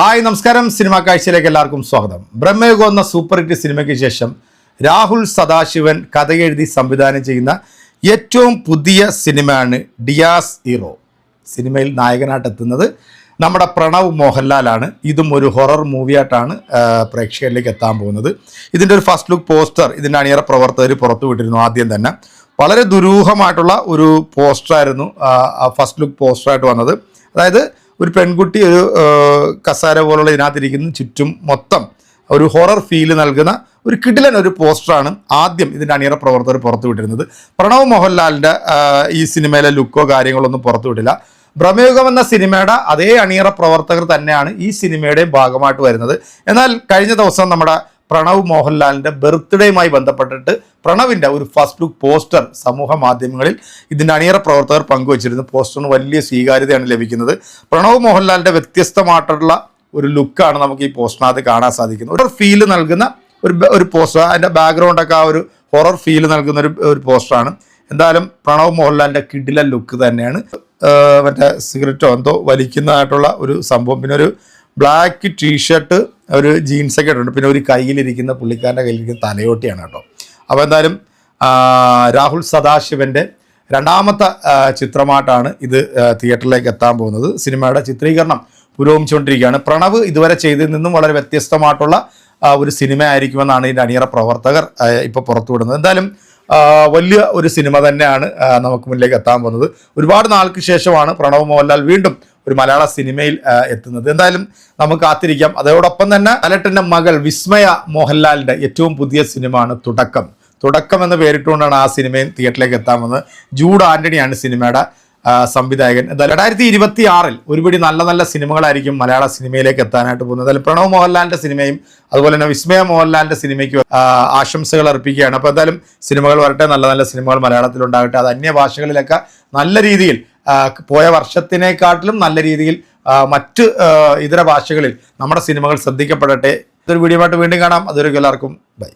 Hi നമസ്കാരം. Cinema കാഴ്ചയിലേക്ക് എല്ലാവർക്കും സ്വാഗതം. ബ്രഹ്മയുഗം എന്ന സൂപ്പർ ഹിറ്റ് സിനിമയ്ക്ക് ശേഷം രാഹുൽ സദാശിവൻ കഥയെഴുതി സംവിധാനം ചെയ്യുന്ന ഏറ്റവും പുതിയ സിനിമയാണ് ഡിയാസ് ഹീറോ. സിനിമയിൽ നായകനായിട്ട് എത്തുന്നത് നമ്മുടെ പ്രണവ് മോഹൻലാലാണ്. ഇതും ഒരു ഹൊറർ മൂവിയായിട്ടാണ് പ്രേക്ഷകരിലേക്ക് എത്താൻ പോകുന്നത്. ഇതിന്റെ ഒരു ഫസ്റ്റ് ലുക്ക് പോസ്റ്റർ ഇതിന്റെ അണിയറ പ്രവർത്തകർ പുറത്തു വിട്ടിരുന്നു ആദ്യം തന്നെ. വളരെ ദുരൂഹമായിട്ടുള്ള ഒരു പോസ്റ്ററായിരുന്നു ആ ഫസ്റ്റ് ലുക്ക് പോസ്റ്ററായിട്ട് വന്നത്. അതായത് ഒരു പെൺകുട്ടി ഒരു കസാര പോലുള്ള ഇതിനകത്തിരിക്കുന്ന ചുറ്റും മൊത്തം ഒരു ഹൊറർ ഫീൽ നൽകുന്ന ഒരു കിടിലൻ ഒരു പോസ്റ്ററാണ് ആദ്യം ഇതിന്റെ അണിയറ പ്രവർത്തകർ പുറത്തു വിട്ടിരുന്നത്. പ്രണവ് മോഹൻലാലിന്റെ ഈ സിനിമയിലെ ലുക്കോ കാര്യങ്ങളോ ഒന്നും പുറത്തുവിട്ടില്ല ഭ്രമയുഗം എന്ന സിനിമയുടെ അതേ അണിയറ പ്രവർത്തകർ തന്നെയാണ് ഈ സിനിമയുടെ ഭാഗമായിട്ട് വരുന്നത്. എന്നാൽ കഴിഞ്ഞ ദിവസം നമ്മുടെ പ്രണവ് മോഹൻലാലിന്റെ ബർത്ത്ഡേയുമായി ബന്ധപ്പെട്ടിട്ട് പ്രണവിന്റെ ഒരു ഫസ്റ്റ് ലുക്ക് പോസ്റ്റർ സമൂഹ മാധ്യമങ്ങളിൽ ഇതിന്റെ അണിയറ പ്രവർത്തകർ പങ്കുവച്ചിരുന്നു. പോസ്റ്ററിന് വലിയ സ്വീകാര്യതയാണ് ലഭിക്കുന്നത്. പ്രണവ് മോഹൻലാലിന്റെ വ്യത്യസ്തമായിട്ടുള്ള ഒരു ലുക്കാണ് നമുക്ക് ഈ പോസ്റ്ററിനകത്ത് കാണാൻ സാധിക്കുന്നത്. ഒരു ഫീൽ നൽകുന്ന ഒരു ഒരു പോസ്റ്റർ. അതിന്റെ ബാക്ക്ഗ്രൗണ്ടൊക്കെ ആ ഒരു ഹൊറർ ഫീൽ നൽകുന്ന ഒരു ഒരു പോസ്റ്ററാണ്. എന്തായാലും പ്രണവ് മോഹൻലാലിന്റെ കിടിലൻ ലുക്ക് തന്നെയാണ്. മറ്റേ സിഗരറ്റോ എന്തോ വലിക്കുന്നതായിട്ടുള്ള ഒരു സംഭവം. പിന്നെ ഒരു ബ്ലാക്ക് ടീഷർട്ട് ഒരു ജീൻസൊക്കെ ഇട്ടിട്ടുണ്ട്. പിന്നെ ഒരു കയ്യിലിരിക്കുന്ന പുള്ളിക്കാരന്റെ കയ്യിലിരിക്കുന്ന തലയോട്ടിയാണ് കേട്ടോ. അപ്പോൾ എന്തായാലും രാഹുൽ സദാശിവന്റെ രണ്ടാമത്തെ ചിത്രമായിട്ടാണ് ഇത് തിയേറ്ററിലേക്ക് എത്താൻ പോകുന്നത്. സിനിമയുടെ ചിത്രീകരണം പുരോഗമിച്ചുകൊണ്ടിരിക്കുകയാണ്. പ്രണവ് ഇതുവരെ ചെയ്തതിൽ നിന്നും വളരെ വ്യത്യസ്തമായിട്ടുള്ള ഒരു സിനിമ ആയിരിക്കുമെന്നാണ് ഇതിന്റെ അണിയറ പ്രവർത്തകർ ഇപ്പോൾ പുറത്തുവിടുന്നത് എന്തായാലും വലിയ ഒരു സിനിമ തന്നെയാണ് നമുക്ക് മുന്നിലേക്ക് എത്താൻ പോകുന്നത്. ഒരുപാട് നാൾക്ക് ശേഷമാണ് പ്രണവ് മോഹൻലാൽ വീണ്ടും ഒരു മലയാള സിനിമയിൽ എത്തുന്നത്. എന്തായാലും നമുക്ക് കാത്തിരിക്കാം. അതോടൊപ്പം തന്നെ അലട്ടന്റെ മകൾ വിസ്മയ മോഹൻലാലിന്റെ ഏറ്റവും പുതിയ സിനിമയാണ് തുടക്കം. തുടക്കം എന്ന് പേരിട്ടുകൊണ്ടാണ് ആ സിനിമയും തിയേറ്ററിലേക്ക് എത്താൻ വന്നത് ജൂഡ് ആന്റണിയാണ് സിനിമയുടെ സംവിധായകൻ. എന്തായാലും രണ്ടായിരത്തി ഇരുപത്തി ആറിൽ ഒരുപടി നല്ല നല്ല സിനിമകളായിരിക്കും മലയാള സിനിമയിലേക്ക് എത്താനായിട്ട് പോകുന്നത്. എന്തായാലും പ്രണവ് മോഹൻലാലിന്റെ സിനിമയും അതുപോലെ തന്നെ വിസ്മയ മോഹൻലാലിന്റെ സിനിമയ്ക്ക് ആശംസകൾ അർപ്പിക്കുകയാണ്. അപ്പോൾ എന്തായാലും സിനിമകൾ വരട്ടെ നല്ല നല്ല സിനിമകൾ മലയാളത്തിൽ ഉണ്ടാകട്ടെ. അത് അന്യ ഭാഷകളിലൊക്കെ നല്ല രീതിയിൽ പോയ വർഷത്തിനെക്കാട്ടിലും നല്ല രീതിയിൽ മറ്റ് ഇതര ഭാഷകളിൽ നമ്മുടെ സിനിമകൾ ശ്രദ്ധിക്കപ്പെടട്ടെ. ഇതൊരു വീഡിയോ ആയിട്ട് വീണ്ടും കാണാം. അതൊരു എല്ലാവർക്കും ബൈ.